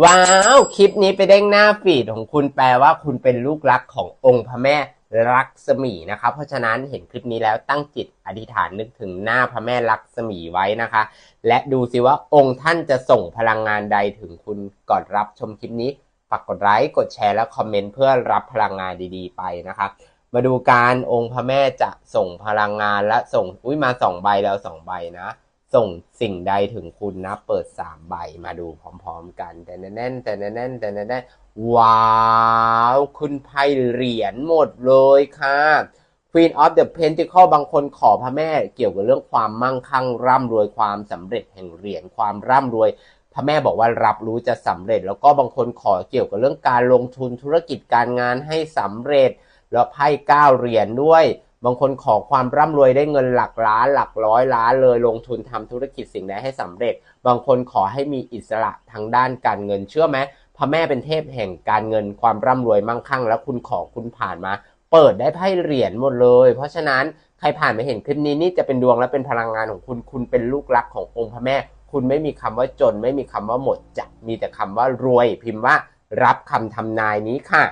ว้าว คลิปนี้ไปเด้งหน้าฟีดของคุณแปลว่าคุณเป็นลูกรักขององค์พระแม่ลักษมีนะคะเพราะฉะนั้นเห็นคลิปนี้แล้วตั้งจิตอธิษฐานนึกถึงหน้าพระแม่ลักษมีไว้นะคะ และดูสิว่าองค์ท่านจะส่งพลังงานใดถึงคุณก่อนรับชมคลิปนี้ฝากกดไลค์กดแชร์และคอมเมนต์เพื่อรับพลังงานดีๆ ไปนะคะมาดูการองค์พระแม่จะส่งพลังงานและส่งอุ้ยมาสองใบแล้วสองใบนะ ส่งสิ่งใดถึงคุณนะ เปิด3ใบมาดูพร้อมๆกันแต่แน่นแต่แน่นแต่แน่นว้าวคุณไพ่เหรียญหมดเลยค่ะ Queen of the Pentacle บางคนขอพระแม่เกี่ยวกับเรื่องความมั่งคั่งร่ำรวยความสำเร็จแห่งเหรียญความร่ำรวย พระแม่บอกว่ารับรู้จะสำเร็จ แล้วก็บางคนขอเกี่ยวกับเรื่องการลงทุนธุรกิจการงานให้สำเร็จ แล้วไพ่เก้าเหรียญด้วย บางคนขอความร่ำรวยได้เงินหลักล้านหลักร้อยล้านเลยลงทุนทำธุรกิจสิ่งใดให้สำเร็จ บางคนขอให้มีอิสระทางด้านการเงินเชื่อไหมพระแม่เป็นเทพแห่งการเงินความร่ำรวยมั่งคั่ง แล้วคุณขอคุณผ่านมา เปิดได้ไพ่เหรียญหมดเลย เพราะฉะนั้นใครผ่านมาเห็นคลิปนี้นี่จะเป็นดวงและเป็นพลังงานของคุณคุณเป็นลูกรักขององค์พระแม่ คุณไม่มีคำว่าจน ไม่มีคำว่าหมดจะมีแต่คำว่ารวย พิมพ์ว่ารับคำทำนายนี้ค่ะ